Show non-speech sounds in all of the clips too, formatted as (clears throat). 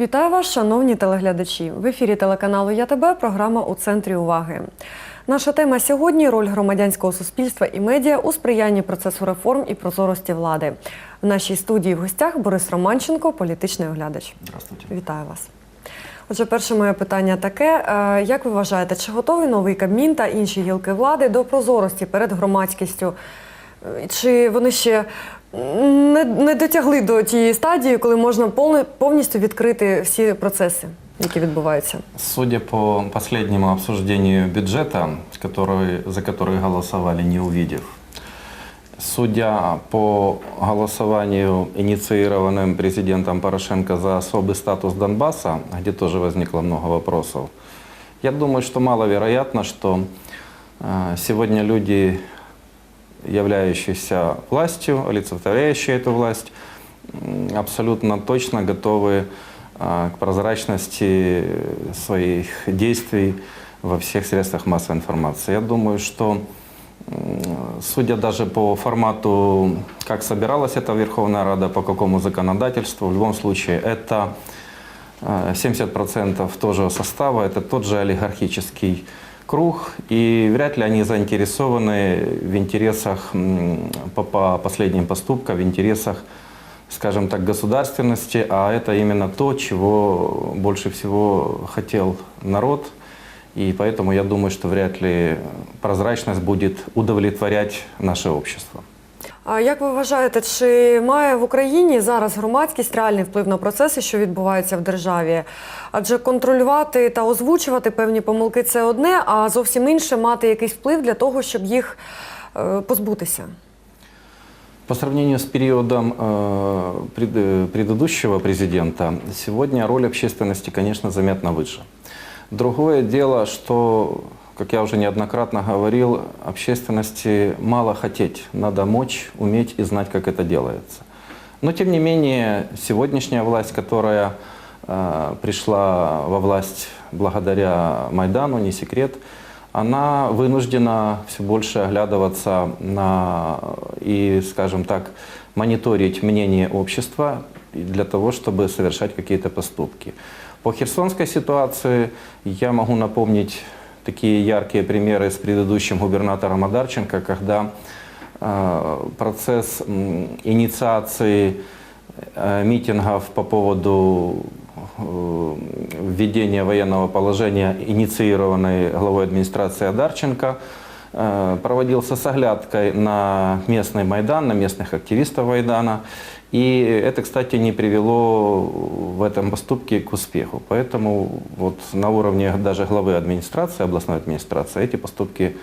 Вітаю вас, шановні телеглядачі. В ефірі телеканалу Я тебе програма у центрі уваги. Наша тема сьогодні роль громадянського суспільства і медіа у сприянні процесу реформ і прозорості влади. В нашій студії в гостях Борис Романченко, політичний оглядач. Здравствуйте. Вітаю вас. Отже, перше моє питання таке: Е, як ви вважаєте, чи готовий новий Кабмін та інші гілки влади до прозорості перед громадськістю? Е, Чи вони ще не, не дотягли до тієї стадії, коли можна повне- повністю відкрити всі процеси, які відбуваються? Судя по последнему обсуждению бюджета, который, за который голосовали, не увидев, судя по голосованию, инициированным президентом Порошенко за особый статус Донбасса, где тоже возникло много вопросов, я думаю, что маловероятно, что э, сегодня люди, являющиеся властью, олицетворяющие эту власть, абсолютно точно готовы а, к прозрачности своих действий во всех средствах массовой информации. Я думаю, что судя даже по формату, как собиралась эта Верховная Рада, по какому законодательству, в любом случае это э, 70% того же состава, это тот же олигархический круг, и вряд ли они заинтересованы в интересах, по, по последним поступкам, в интересах, скажем так, государственности, а это именно то, чего больше всего хотел народ, и поэтому я думаю, что вряд ли прозрачность будет удовлетворять наше общество. А як ви вважаєте, чи має в Україні зараз громадськість реальний вплив на процеси, що відбуваються в державі? Адже контролювати та озвучувати певні помилки це одне, а зовсім інше мати якийсь вплив для того, щоб їх е, позбутися. По сравнению с периодом э, пред- э, предыдущего президента, сегодня роль общественности, конечно, заметно выше. Другое дело, что, как я уже неоднократно говорил, общественности мало хотеть, надо мочь, уметь и знать, как это делается. Но, тем не менее, сегодняшняя власть, которая э, пришла во власть благодаря Майдану, не секрет, она вынуждена все больше оглядываться на и, скажем так, мониторить мнение общества для того, чтобы совершать какие-то поступки. По херсонской ситуации я могу напомнить такие яркие примеры с предыдущим губернатором Адарченко, когда э, процесс инициации э, митингов по поводу э, введения военного положения, инициированной главой администрации Адарченко, проводился с оглядкой на местный Майдан, на местных активистов Майдана. И это, кстати, не привело в этом поступке к успеху. Поэтому вот на уровне даже главы администрации, областной администрации, эти поступки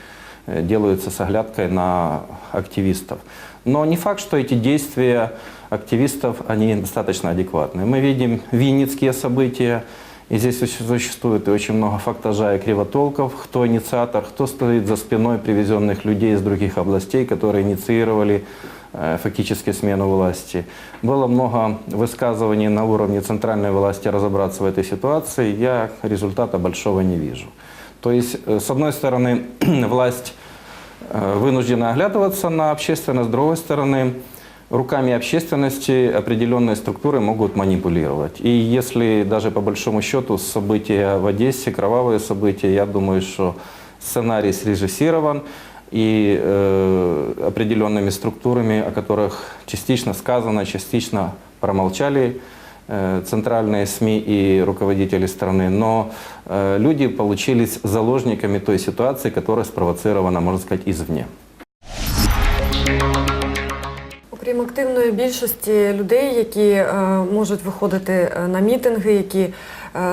э, делаются с оглядкой на активистов. Но не факт, что эти действия активистов, они достаточно адекватны. Мы видим винницкие события, и здесь суще- существует и очень много фактажа и кривотолков, кто инициатор, кто стоит за спиной привезенных людей из других областей, которые инициировали фактически смену власти. Было много высказываний на уровне центральной власти разобраться в этой ситуации. Я результата большого не вижу. То есть, с одной стороны, (clears throat) власть вынуждена оглядываться на общественность, с другой стороны, руками общественности определенные структуры могут манипулировать. И если даже по большому счету события в Одессе, кровавые события, я думаю, что сценарий срежиссирован и э, определенными структурами, о которых частично сказано, частично промолчали э, центральные СМИ и руководители страны, но э, люди получились заложниками той ситуации, которая спровоцирована, можно сказать, извне. Окрім активної більшості людей, які е, можуть виходити е, на мітинги, які е,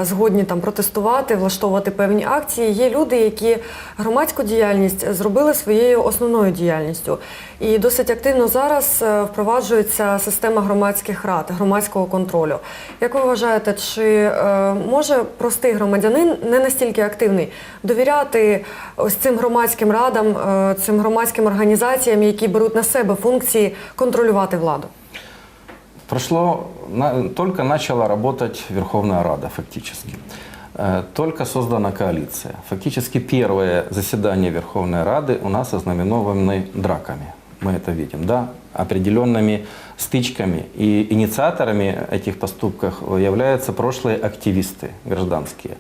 згодні там протестувати, влаштовувати певні акції, є люди, які громадську діяльність зробили своєю основною діяльністю. І досить активно зараз е, впроваджується система громадських рад, громадського контролю. Як ви вважаєте, чи е, може простий громадянин, не настільки активний, довіряти ось цим громадським радам, е, цим громадським організаціям, які беруть на себе функції контролювати владу? Прошло, на- только начала работать Верховная Рада фактически. Э, Только создана коалиция. Фактически первое заседание Верховной Рады у нас ознаменованы драками. мы это видим, да, определенными стычками. И инициаторами этих поступков являются прошлые активисты гражданские.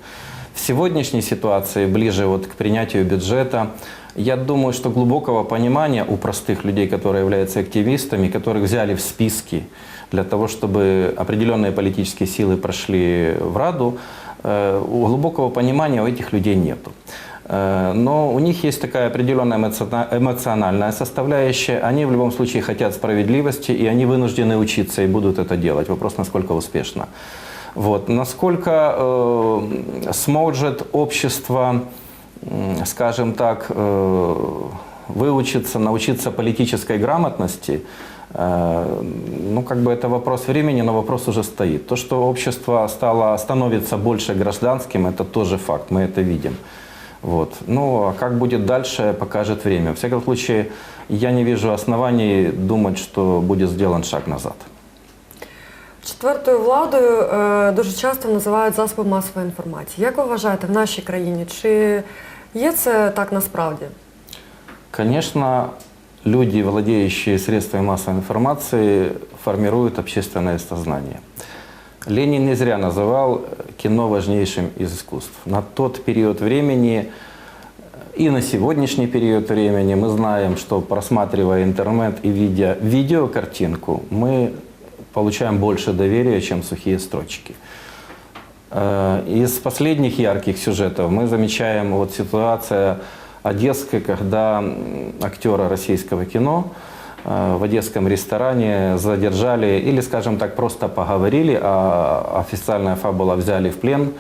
В сегодняшней ситуации, ближе вот к принятию бюджета, я думаю, что глубокого понимания у простых людей, которые являются активистами, которых взяли в списки для того, чтобы определенные политические силы прошли в Раду, э, у глубокого понимания у этих людей нету. Э, Но у них есть такая определенная эмоциона- эмоциональная составляющая. Они в любом случае хотят справедливости, и они вынуждены учиться и будут это делать. Вопрос, насколько успешно. Вот. Насколько э, сможет общество, м, скажем так, э, выучиться, научиться политической грамотности, э, ну, как бы это вопрос времени, но вопрос уже стоит. То, что общество стало, становится больше гражданским, это тоже факт, мы это видим. Вот. Ну, а как будет дальше, покажет время. В всяком случае, я не вижу оснований думать, что будет сделан шаг назад. Четвертою владою е, дуже часто називають засоби масової інформації. Як ви вважаєте, в нашій країні чи є це так насправді? Конечно, люди, владеющие средствами массовой информации, формируют общественное сознание. Ленин не зря называл кино важнейшим из искусств. На тот период времени и на сегодняшний период времени мы знаем, что просматривая интернет и видя видеокартинку, мы получаем больше доверия, чем сухие строчки. Э, Из последних ярких сюжетов мы замечаем вот ситуация одесская, когда актера российского кино э, в одесском ресторане задержали или, скажем так, просто поговорили, а официальная фабула взяли в плен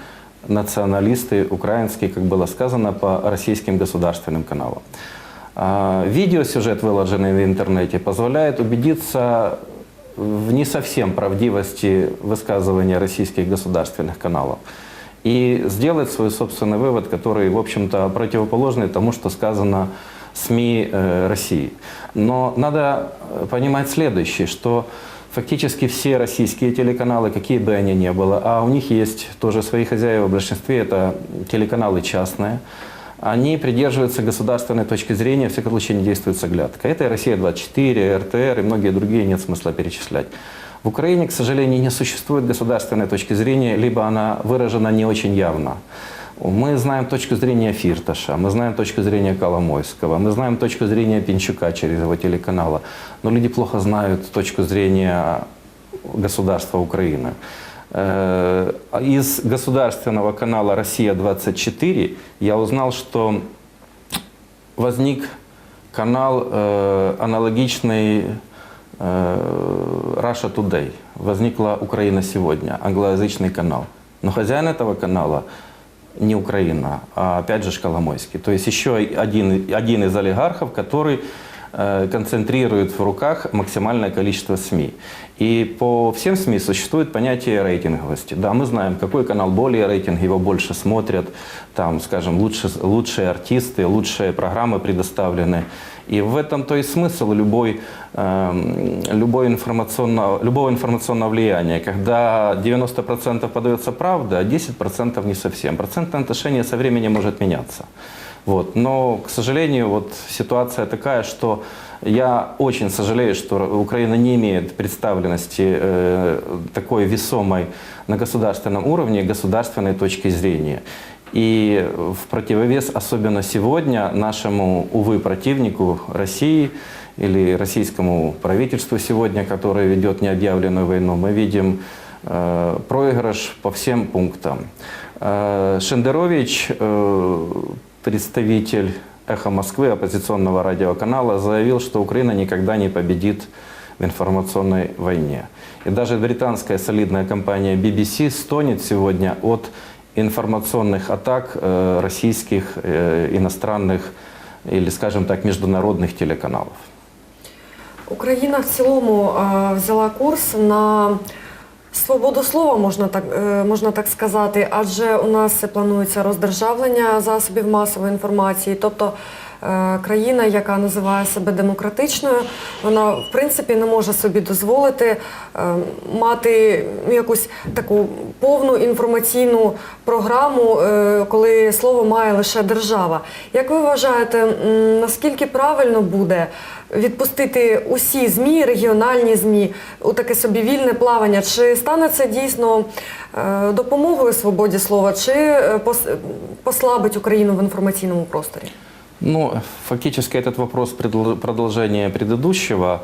националисты украинские, как было сказано, по российским государственным каналам. А, Видеосюжет, выложенный в интернете, позволяет убедиться в не совсем правдивости высказывания российских государственных каналов и сделать свой собственный вывод, который, в общем-то, противоположный тому, что сказано СМИ э, России. Но надо э, понимать следующее, что фактически все российские телеканалы, какие бы они ни были, а у них есть тоже свои хозяева, в большинстве это телеканалы частные, они придерживаются государственной точки зрения, в всяком случае не действуют с. Это и «Россия-24», РТР и многие другие, нет смысла перечислять. В Украине, к сожалению, не существует государственной точки зрения, либо она выражена не очень явно. Мы знаем точку зрения Фирташа, мы знаем точку зрения Коломойского, мы знаем точку зрения Пинчука через его телеканала, но люди плохо знают точку зрения государства Украины. Э, Из государственного канала «Россия-24» я узнал, что возник канал э, аналогичный Russia Today. Возникла Украина сегодня, англоязычный канал. Но хозяин этого канала не Украина, а опять же Коломойский. То есть еще один, один из олигархов, который э, концентрирует в руках максимальное количество СМИ. И по всем СМИ существует понятие рейтинговости. Да, мы знаем, какой канал более рейтинг, его больше смотрят, там, скажем, лучше, лучшие артисты, лучшие программы предоставлены. И в этом-то и смысл любой, эм, любой информационного, любого информационного влияния, когда 90% подается правда, а 10% не совсем. Процентное отношение со временем может меняться. Вот. Но, к сожалению, вот ситуация такая, что я очень сожалею, что Украина не имеет представленности э, такой весомой на государственном уровне государственной точки зрения. И в противовес, особенно сегодня, нашему, увы, противнику России или российскому правительству сегодня, которое ведет необъявленную войну, мы видим э, проигрыш по всем пунктам. Э, Шендерович, э, представитель «Эхо Москвы», оппозиционного радиоканала, заявил, что Украина никогда не победит в информационной войне. И даже британская солидная компания BBC стонет сегодня от информационных атак э, российских, э, иностранных или, скажем так, международных телеканалов. Україна в цілому е, взяла курс на свободу слова, можна так, е, можна так сказати, адже у нас планується роздержавлення засобів масової інформації. Тобто е, країна, яка називає себе демократичною, вона в принципі не може собі дозволити е, мати якусь таку повну інформаційну програму, е, коли слово має лише держава. Як ви вважаєте, наскільки правильно буде відпустити усі ЗМІ, регіональні ЗМІ у таке собі вільне плавання? Чи стане це дійсно е, допомогою свободі слова, чи е, пос- послабить Україну в інформаційному просторі? Ну, фактически этот вопрос продолжение предыдущего.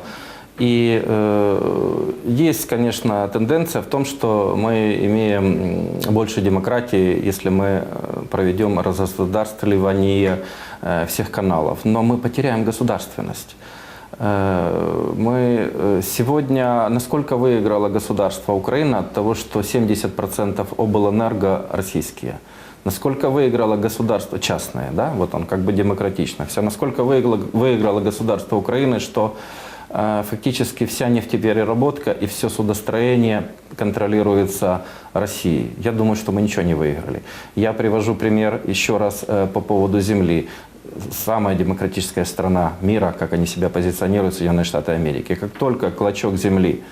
И э, есть, конечно, тенденция в том, что мы имеем больше демократии, если мы э, проведем разгосударствливание э, всех каналов. Но мы потеряем государственность. Э, Мы э, сегодня, насколько выиграло государство Украина от того, что 70% облэнерго российские? Насколько выиграло государство частное, да, вот он как бы демократично, все, насколько выиграло, выиграло государство Украины, что фактически вся нефтепереработка и все судостроение контролируется Россией. Я думаю, что мы ничего не выиграли. Я привожу пример еще раз э, по поводу земли самая демократическая страна мира, как они себя позиционируют, Соединенные Штаты Америки. Как только клочок земли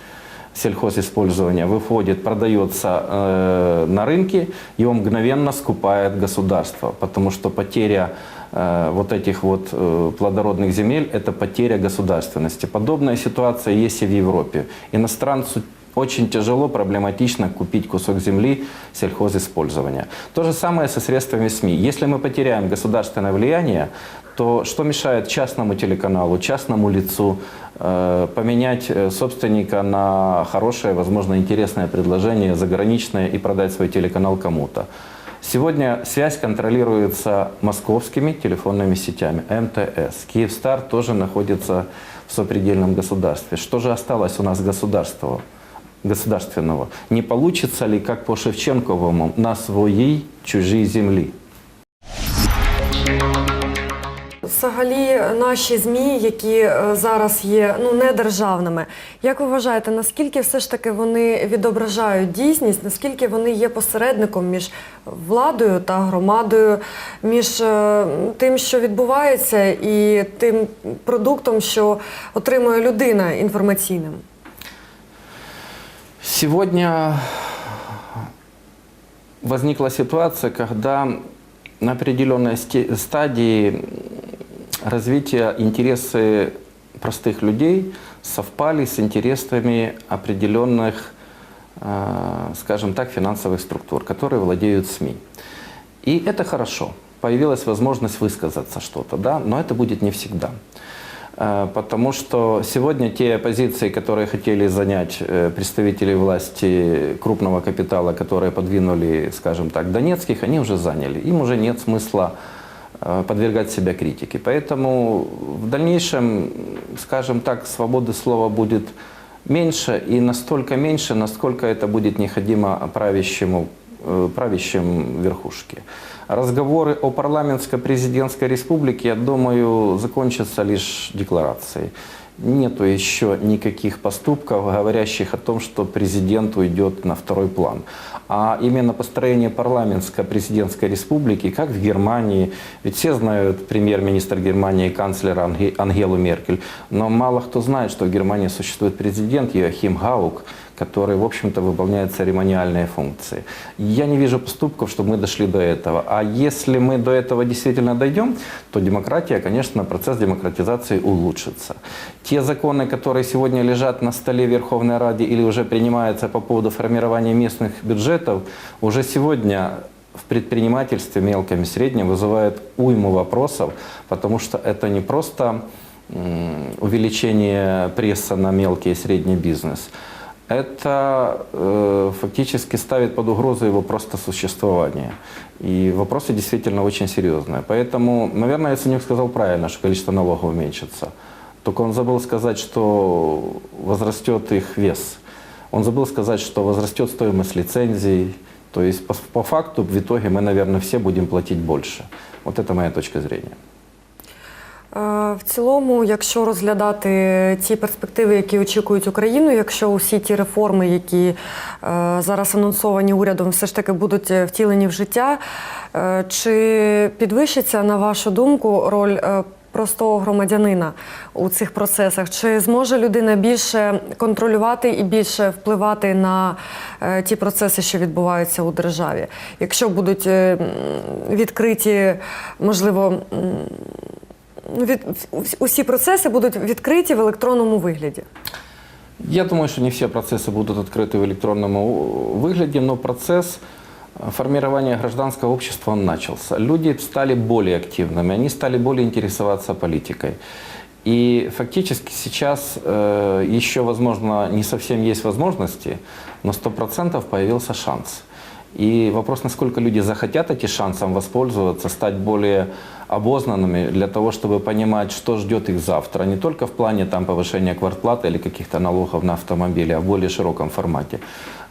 сельхозиспользования выходит, продается э, на рынке, его мгновенно скупает государство, потому что потеря вот этих вот э, плодородных земель – это потеря государственности. Подобная ситуация есть и в Европе. Иностранцу очень тяжело, проблематично купить кусок земли сельхозиспользования. То же самое со средствами СМИ. Если мы потеряем государственное влияние, то что мешает частному телеканалу, частному лицу э, поменять э, собственника на хорошее, возможно, интересное предложение, заграничное и продать свой телеканал кому-то? Сегодня связь контролируется московскими телефонными сетями МТС. Киевстар тоже находится в сопредельном государстве. Что же осталось у нас государства? государственного. Не получится ли, как по Шевченковому, на своей чужой земли? Взагалі, наші ЗМІ, які е, зараз є ну не як ви вважаєте, наскільки все ж таки вони відображають дійсність, наскільки вони є посередником між владою та громадою, між е, тим, що відбувається, і тим продуктом, що отримує людина інформаційним? Сегодня возникла ситуация, когда на определенной стадии развития интересы простых людей совпали с интересами определенных, э, скажем так, финансовых структур, которые владеют СМИ. И это хорошо. Появилась возможность высказаться что-то, да, но это будет не всегда. Э, Потому что сегодня те позиции, которые хотели занять э, представители власти крупного капитала, которые подвинули, скажем так, Донецких, они уже заняли. Им уже нет смысла подвергать себя критике. Поэтому в дальнейшем, скажем так, свободы слова будет меньше и настолько меньше, насколько это будет необходимо правящему, э, правящим верхушке. Разговоры о парламентско-президентской республике, я думаю, закончатся лишь декларацией. Нету еще никаких поступков, говорящих о том, что президент уйдет на второй план. А именно построение парламентско-президентской республики, как в Германии, ведь все знают премьер-министр Германии, канцлера Анге- Ангелу Меркель, но мало кто знает, что в Германии существует президент Йоахим Гаук, который, в общем-то, выполняет церемониальные функции. Я не вижу поступков, чтобы мы дошли до этого. А если мы до этого действительно дойдем, то демократия, конечно, процесс демократизации улучшится. Те законы, которые сегодня лежат на столе Верховной Ради или уже принимаются по поводу формирования местных бюджетов, уже сегодня в предпринимательстве мелком и среднем вызывает уйму вопросов, потому что это не просто увеличение пресса на мелкий и средний бизнес, это э, фактически ставит под угрозу его просто существование. И вопросы действительно очень серьезные. Поэтому, наверное, Яценюк сказал правильно, что количество налогов уменьшится. Только он забыл сказать, что возрастет их вес. Он забыл сказать, что возрастет стоимость лицензий. То есть по, по факту в итоге мы, наверное, все будем платить больше. Вот это моя точка зрения. Е, В цілому, якщо розглядати ті перспективи, які очікують Україну, якщо усі ті реформи, які е, зараз анонсовані урядом, все ж таки будуть е, втілені в життя, чи підвищиться, на вашу думку, роль простого громадянина у цих процесах? Чи зможе людина більше контролювати і більше впливати на ті процеси, що відбуваються у державі? Якщо будуть відкриті, можливо, від, вс- усі процеси будуть відкриті в електронному вигляді? Я думаю, что не все процессы будут открыты в электронном у- выгляде, но процесс э, формирования гражданского общества он начался. Люди стали более активными, они стали более интересоваться политикой. И фактически сейчас э, еще, возможно, не совсем есть возможности, но 100% появился шанс. И вопрос, насколько люди захотят этим шансом воспользоваться, стать более обознанными для того, чтобы понимать, что ждет их завтра, не только в плане там, повышения квартплаты или каких-то налогов на автомобили, а в более широком формате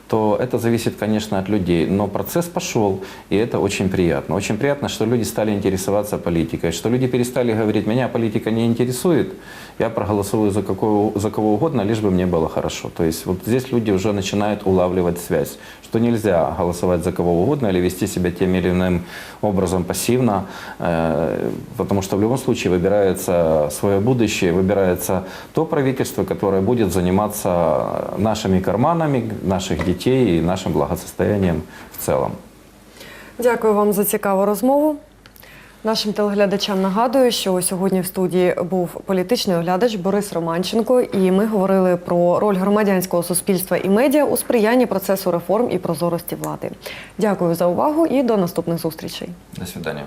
то это зависит, конечно, от людей. Но процесс пошел, и это очень приятно. Очень приятно, что люди стали интересоваться политикой, что люди перестали говорить, меня политика не интересует, я проголосую за, какого, за кого угодно, лишь бы мне было хорошо. То есть вот здесь люди уже начинают улавливать связь, что нельзя голосовать за кого угодно или вести себя тем или иным образом пассивно, э, потому что в любом случае выбирается свое будущее, выбирается то правительство, которое будет заниматься нашими карманами, наших детей и нашим благосостоянием в целом. Дякую вам за цікаву розмову. Нашим телеглядачам нагадую, що сьогодні в студії був політичний оглядач Борис Романченко, і ми говорили про роль громадянського суспільства і медіа у сприянні процесу реформ і прозорості влади. Дякую за увагу і до наступних зустрічей. До свидания.